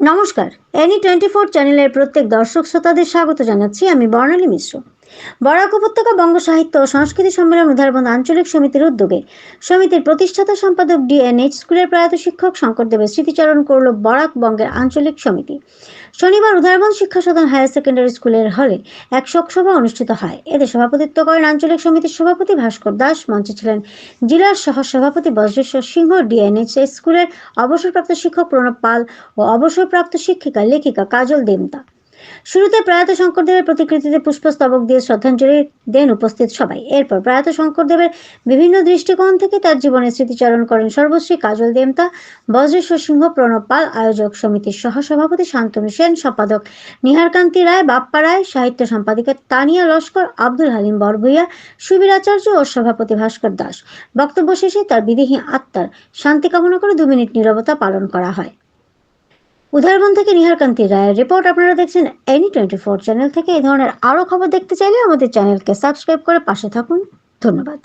নমস্কার। Any twenty four চ্যানেলের প্রত্যেক দর্শক শ্রোতাদের স্বাগত জানাচ্ছি। আমি বর্ণালী মিশ্র। বরাক উপত্যকা বঙ্গ সাহিত্য ও সংস্কৃতি সম্মেলন উদারবন্দ আঞ্চলিক সমিতির উদ্যোগে। সমিতির প্রতিষ্ঠাতা সম্পাদক ডিএনএইচ স্কুলের প্রয়াত শিক্ষক শঙ্করদেবের স্মৃতিচারণ করল বরাক বঙ্গের আঞ্চলিক সমিতি। শনিবার উদারবন্দ শিক্ষা সদন হায়ার সেকেন্ডারি স্কুলের হলে এক শোকসভা অনুষ্ঠিত হয়। এতে সভাপতিত্ব করেন আঞ্চলিক সমিতির সভাপতি ভাস্কর দাস, মঞ্চে ছিলেন জেলার সহ সভাপতি বজ্রেশ্বর সিংহ ডিএনএইচ স্কুলের অবসরপ্রাপ্ত শিক্ষক প্রণব পাল ও অবসরপ্রাপ্ত শিক্ষিকা লেখিকা কাজল দেমতা শুরুতে প্রয়াত শঙ্করদেবের প্রতিকৃতিতে পুষ্পস্তবক দিয়ে শ্রদ্ধাঞ্জলি দেন উপস্থিত সবাই। এরপর প্রয়াত শঙ্করদেবের বিভিন্ন দৃষ্টিকোণ থেকে তার জীবনের স্মৃতিচারণ করেন সর্বশ্রী কাজল দেমতা বজ্রেশ্বর সিংহ, প্রণব পাল, আয়োজক সমিতির সহসভাপতি শান্তনু সেন, সম্পাদক নিহারকান্তি রায়, বাপ্পা রায়, সাহিত্য সম্পাদিকা তানিয়া লস্কর, আব্দুল হালিম বরভুইয়া সুবীর আচার্য ও সভাপতি ভাস্কর দাস। বক্তব্য শেষে তার বিদেহী আত্মার শান্তি কামনা করে দু মিনিট নীরবতা পালন করা হয়। উদারবন থেকে নিহারকান্তি রায়ের রিপোর্ট আপনারা দেখছেন এনি টোয়েন্টি ফোর চ্যানেল থেকে এই ধরনের আরও খবর দেখতে চাইলে আমাদের চ্যানেলকে সাবস্ক্রাইব করে পাশে থাকুন। ধন্যবাদ।